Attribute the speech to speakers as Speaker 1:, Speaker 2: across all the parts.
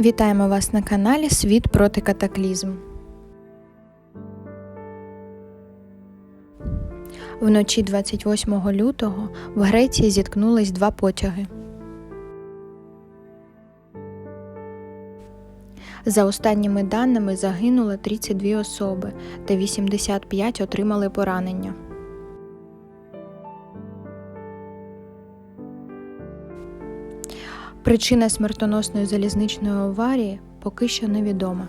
Speaker 1: Вітаємо вас на каналі Світ проти катаклізм. Вночі 28 лютого в Греції зіткнулись два потяги. За останніми даними загинуло 32 особи та 85 отримали поранення. Причина смертоносної залізничної аварії поки що невідома.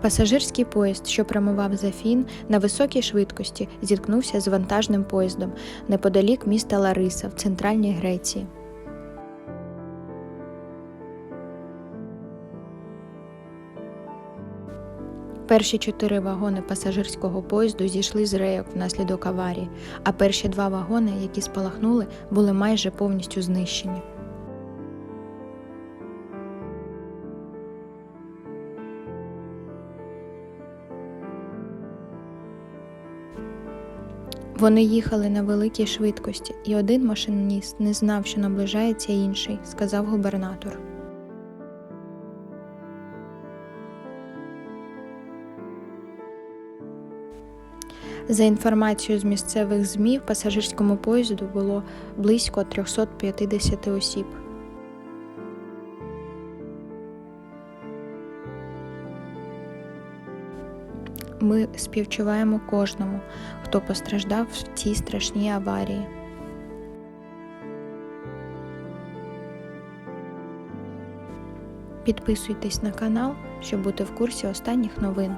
Speaker 1: Пасажирський поїзд, що прямував з Афін на високій швидкості, зіткнувся з вантажним поїздом неподалік міста Лариса в центральній Греції. Перші чотири вагони пасажирського поїзду зійшли з рейок внаслідок аварії, а перші два вагони, які спалахнули, були майже повністю знищені. Вони їхали на великій швидкості, і один машиніст не знав, що наближається інший, сказав губернатор. За інформацією з місцевих ЗМІ, в пасажирському поїзду було близько 350 осіб. Ми співчуваємо кожному, хто постраждав в цій страшній аварії. Підписуйтесь на канал, щоб бути в курсі останніх новин.